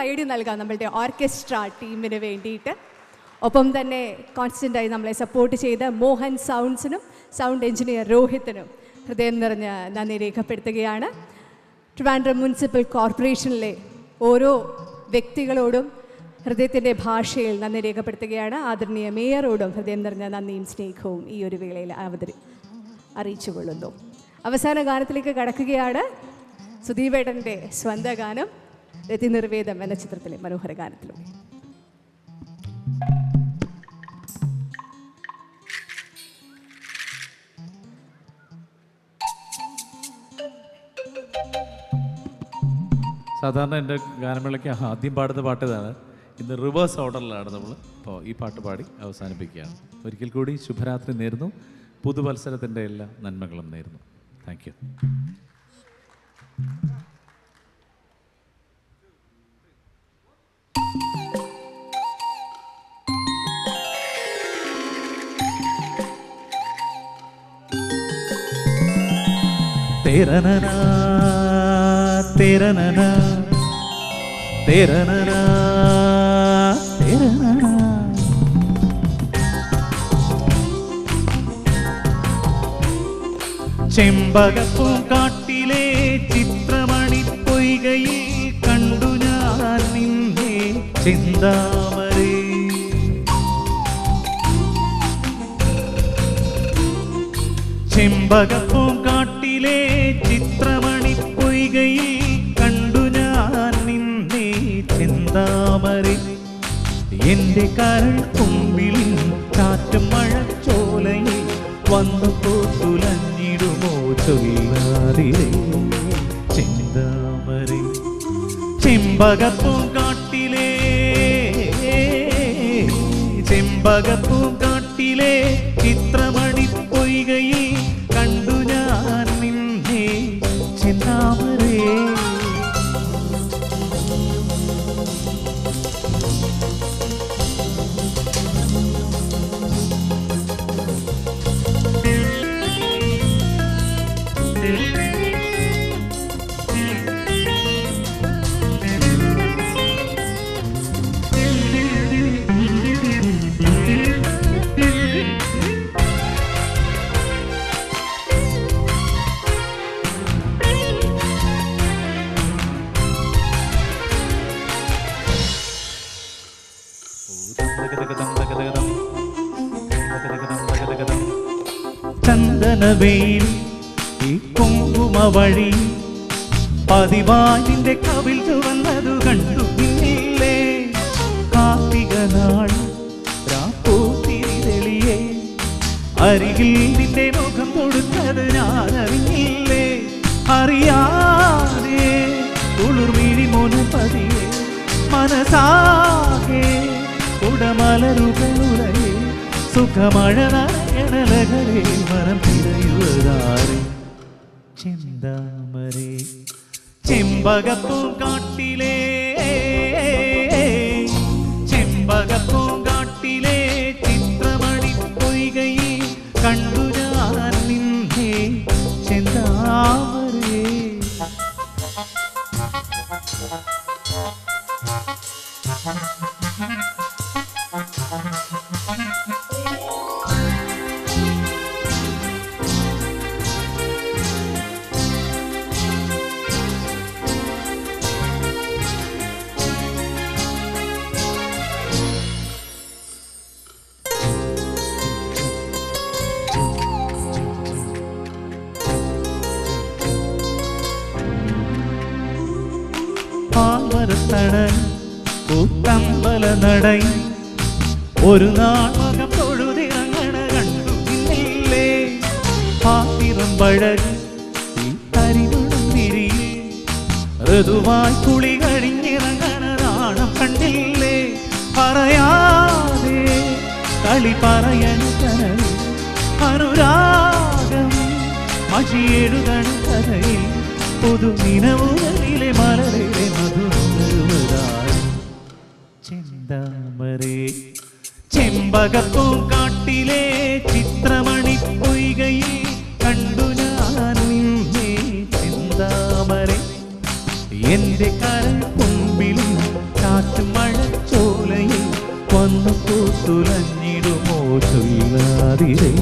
കൈയടി നൽകാം നമ്മളുടെ ഓർക്കസ്ട്ര ടീമിന് വേണ്ടിയിട്ട്. ഒപ്പം തന്നെ കോൺസ്റ്റന്റായി നമ്മളെ സപ്പോർട്ട് ചെയ്ത മോഹൻ സൗണ്ട്സിനും സൗണ്ട് എഞ്ചിനീയർ രോഹിത്തിനും ഹൃദയം നിറഞ്ഞ നന്ദി രേഖപ്പെടുത്തുകയാണ്. ട്രിവാൻഡ്രം മുനിസിപ്പൽ കോർപ്പറേഷനിലെ ഓരോ വ്യക്തികളോടും ഹൃദയത്തിന്റെ ഭാഷയിൽ നന്ദി രേഖപ്പെടുത്തുകയാണ്. ആദരണീയ മേയറോടും ഹൃദയം നിറഞ്ഞ നന്ദിയും സ്നേഹവും ഈ ഒരു വേളയിൽ അവതരി അറിയിച്ചു കൊള്ളുന്നു അവസാന ഗാനത്തിലേക്ക് കടക്കുകയാണ് സുദീപേട്ടന്റെ സ്വന്തം ഗാനം രതി നിർവേദം എന്ന ചിത്രത്തിലെ മനോഹര ഗാനത്തിലൂടെ സാധാരണ എന്റെ ഗാനമേളയ്ക്ക് ആദ്യം പാടുന്ന പാട്ട് ഇതാണ്. ഇന്ന് റിവേഴ്സ് ഓർഡറിലാണ് നമ്മൾ അപ്പോൾ ഈ പാട്ട് പാടി അവസാനിപ്പിക്കുകയാണ്. ഒരിക്കൽ കൂടി ശുഭരാത്രി നേരുന്നു. പുതുവത്സരത്തിന്റെ എല്ലാ നന്മകളും നേരുന്നു. Thank you. തേരനനാ തേരനനാ ചെമ്പകപ്പൂങ്കാട്ടിലെ ചിത്രമണി പൊയ്കയിൽ കണ്ടു ഞാൻ നിന്നെ ചിന്താമരേ. ചെമ്പകപ്പൂങ്കാട്ടിലെ ചിത്രമണി പൊയ്കയിൽ കണ്ടു ഞാൻ നിന്നെ ചിന്താമറി എന്റെ കരൾ കുമ്പിളിൻ കാറ്റും മഴച്ചോലയിൽ വന്നു തുലഞ്ഞിടുമോ ചൊല്ലാതിരേ. ചെമ്പകപ്പൂ കാട്ടിലേ ചെമ്പകപ്പൂങ്കാട്ടിലെ ചന്ദനവേൽ ഈ കുങ്കുമ വഴി പതിവായി നിന്റെ കവിൽ തുറന്നതു കണ്ടു പിന്നില്ലേ കാർത്തിക നാൾ തെളിയേ. അരികിൽ നിന്റെ മുഖം കൊടുത്തത് ഞാൻ അറിഞ്ഞില്ലേ അറിയാതെ കുളിർമിഴി മോനു പതിയെ. മനസാകെ ഉടമലരുകളുടയെ സുഖമഴ നയണലകരെ മനം തിരയുവതാരെ. ചിന്താമരേ ചെമ്പകപ്പൂങ്കാട്ടിലെ ചെമ്പകപ്പൂങ്കാട്ടിലെ ചിത്രമണി പൊയ്കയിൽ കണ്ടു ഞാൻ നിന്നെ. ചെന്താമരേ. പാൽവരത്തണൽ കൂത്തമ്പല നടൈ ഒരു നാടകം തൊഴുതിറങ്ങണേ പാത്തിരം പഴകി ഈ തിരിയിൽ ഋതുവായി കുളി കഴിഞ്ഞിറങ്ങണ നാണം കണ്ടില്ലേ? പറയാതെ കളി പറയണ കനൽ അനുരാഗം മഷിയെഴുതണ കഥയിൽ പുതു മലരിലെ മധുരതായി ചെന്തമറേ. ചെമ്പകപ്പൂ കാട്ടിലെ ചിത്രമണി പൊയ്കയിൽ കണ്ടു ഞാൻ നിന്നെ എന്റെ എന്റെ കരൾ കൊമ്പിലും കാറ്റുമഴ ചോലയിൽ വന്നു പൂത്തുലഞ്ഞിടുമോ ചൊല്ലാതിരേ.